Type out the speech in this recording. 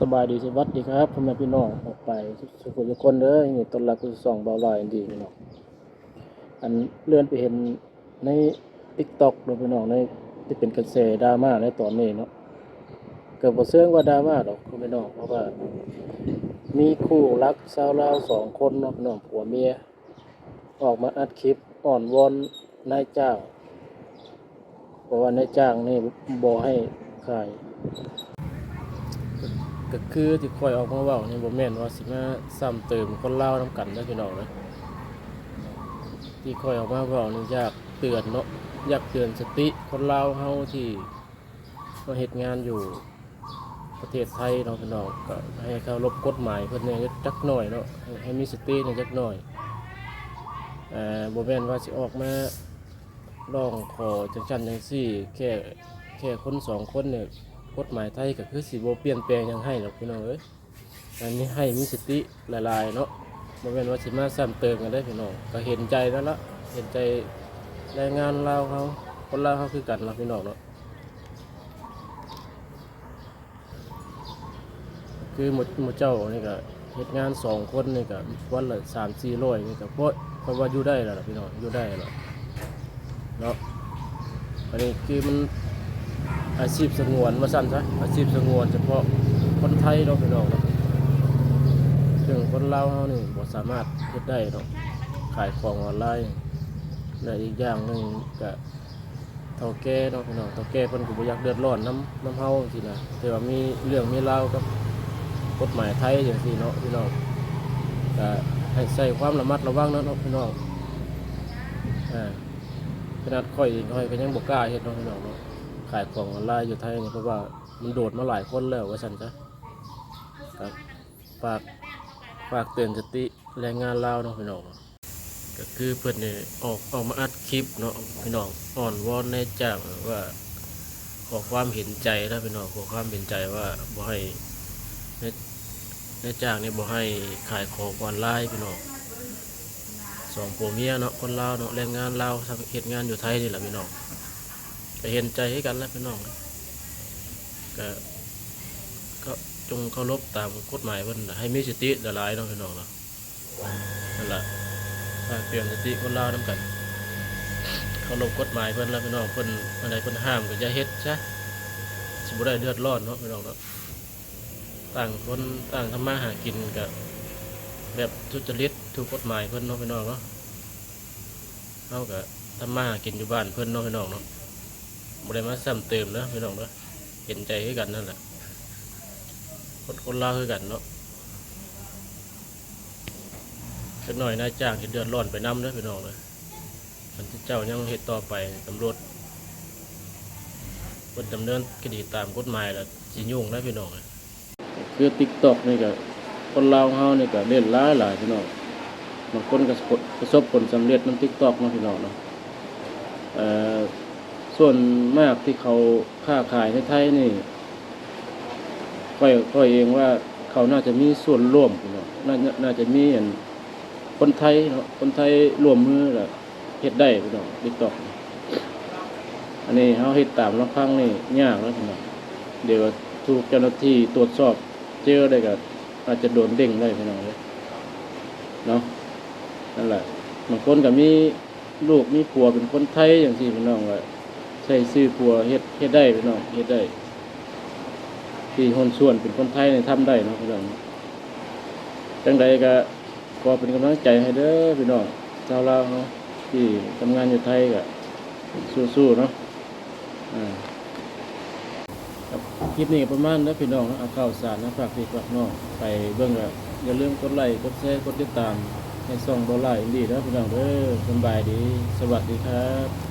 สบายดีสวัสดีครับพ่อแม่พี่น้องออกไปสุขทุกคนเด้อนี่ต้นรักคือส่องเบาลายดีพี่น้องอันเลื่อนไปเห็นใน TikTok เด้อพี่น้องในที่เป็นกระแสดราม่าในตอนนี้เนาะเกิดบ่เสื่องว่าดราม่าดอกพี่น้องเพราะว่า มีคู่รักสาวลาวสองคนเนาะพี่น้องผัวเมีย ออกมาอัดคลิปอ่อนวอนนายจ้างเพราะว่านายจ้างนี่บ่ให้ขาย ก็คือที่คอยออกมาเว้านี่บ่แม่นว่าสิมาซ้ำเติมคนเล่าวนํกันนะพี่น้องนะที่คอยออกมาเว้านี่อยากเตือนเนาะอยากเตือนสติคนเล่าวเฮาที่มาเฮ็ดงานอยู่ประเทศไทยเนาะพี่น้องก็ให้เคารพกฎหมายเพิ่นเนี่ยจักหน่อยเนาะให้ให้มีสติเนี่ยจักหน่อยเอ่อบ่แม่นว่าสิออกมาร้องขอจังซั่นจังซี่แค่แค่คนสองคนเนี่ย กฎหมายไทยก็คือสิบ่เปลี่ยนแปลงยังให้หรอกพี่น้องเอ้ยอันนี้ให้มีสติหลายๆเนาะบ่แม่นว่าสิมาซ้ำเติมกันได้พี่น้องก็เห็นใจแล้วละเห็นใจแรงงานลาวเขาคนลาวเขาคือกันล่ะพี่น้องเนาะคือหมดหมดเจ้านี่ก็เฮ็ดงานสองคนนี่ก็วันละ3-400นี่ก็เพราะเพราะว่าอยู่ได้แล้วล่ะพี่น้องอยู่ได้แล้วเนาะอันนี้คือมัน อาชีพสงวนมาสั้นซะอาชีพสงวนเฉพาะคนไทยเราพี่น้องนะซึ่งคนลาวเฮานี่บ่สามารถเฮ็ดได้เนาะขายของออนไลน์และอีกอย่างหนึ่งก็เฒ่าแก่เนาะพี่น้องเฒ่าแก่เพิ่นก็บ่อยากเดือดร้อนน้ำน้ำเฮาจังซี่นะแต่ว่ามีเรื่องมีราวกับกฎหมายไทยจังซี่เนาะพี่น้องก็ให้ใส่ความระมัดระวังเนาะพี่น้องอ่าขนาดข่อยเองข่อยก็ยังบ่กล้าเฮ็ดเนาะพี่น้องเนาะ ขายของออนไลน์อยู่ไทยนี่เพราะว่ามันโดดมาหลายคนแล้วว่าฉันจ้ะครับฝากฝากเตือนสติแรงงานลาวเนาะพี่น้องก็คือเพื่อนเนี่ยออกออกมาอัดคลิปเนาะพี่น้องอ่อนวอนในจ้างว่าขอความเห็นใจนะพี่น้องขอความเห็นใจว่าบ่ให้นในจ้างเนี่ยบ่ให้ขายของออนไลน์พี่น้องสองผัวเมียเนาะคนลาวเนาะแรงงานลาวทำเฮ็ดงานอยู่ไทยนี่แหละพี่น้อง ก็เห็นใจให้กันแล้วพี่น้องก็ก็จงเคารพตามกฎหมายเพิ่นน่ะให้มีสติละลายเนาะพี่น้องเนาะนั่นแหละฝากเตือนสติคนลาวนํกันเคารพกฎหมายเพิ่นแล้วพี่น้องเพิ่นอะไรเพิ่นห้ามก็อย่าเฮ็ดซะสิบ่ได้เดือดร้อนเนาะพี่น้องเนาะต่างคนต่างทำมาหากินก็แบบทุจริตถูกกฎหมายเพิ่นเนาะพี่น้องเนาะเฮาก็ทำมาหากินอยู่บ้านเพิ่นเนาะพี่น้องเนาะ บ่ได้มาซ้ำเติมนะพี่น้องเนาะเห็นใจให้กันนั่นแหละคนคนลาวคือกันเนาะสักหน่อยนายจ้างเห็นเดือดร้อนไปนำเด้อพี่น้องเลยมันที่เจ้ายังเฮ็ดต่อไปตำรวจเพิ่นดำเนินคดีตามกฎหมายแล้วสิยุ่งนะพี่น้องเอ้ยคือ TikTok นี่ก็คนลาวเฮานี่ก็เล่นหลายหลายพี่น้องบางคนก็ประสบผลสำเร็จน้ำ TikTok เนาะพี่น้องเนาะเอ่อ ส่วนมากที่เขาค้าขายในไทยนี่ค่อยเองว่าเขาน่าจะมีส่วนร่วมน้องน่าน่าจะมีอันคนไทยเนาะคนไทยร่วมมือแล้วเฮ็ดได้พี่น้องติ๊กตอกอันนี้เฮาเฮ็ดตามลำพังนี่ยากแล้วเน้องเดี๋ยวถูกเจ้าหน้าที่ตรวจสอบเจอได้ก็อาจจะโดนเด้งได้พี่น้องเลยเนาะนั่นแหละบางคนก็มีลูกมีผัวเป็นคนไทยอย่างที่พี่น้องว่า ส่ซื้อผัวเฮ็ดเฮ็ดได้พี่น้องเฮ็ดได้ ที่คนส่วนเป็นคนไทยในยทำได้เนาะพี่น้องจังใดก็ขอเป็นกำลังใจให้เด้อพี่น้องชาวลาวเนาะที่ทำงานอยู่ไทยก็สู้ๆเนาะอ่าคลิปนี้ประมาณนี้พี่น้องเนะเอาข่าวสารนะฝากพี่ฝากน้องไปเบิ่งก็อย่าลืมกดไลค์กดแชร์กดติดตามให้ส่องบ่ไลค์ดีเด้อพี่น้องเด้อสบายดี สวัสดีครับ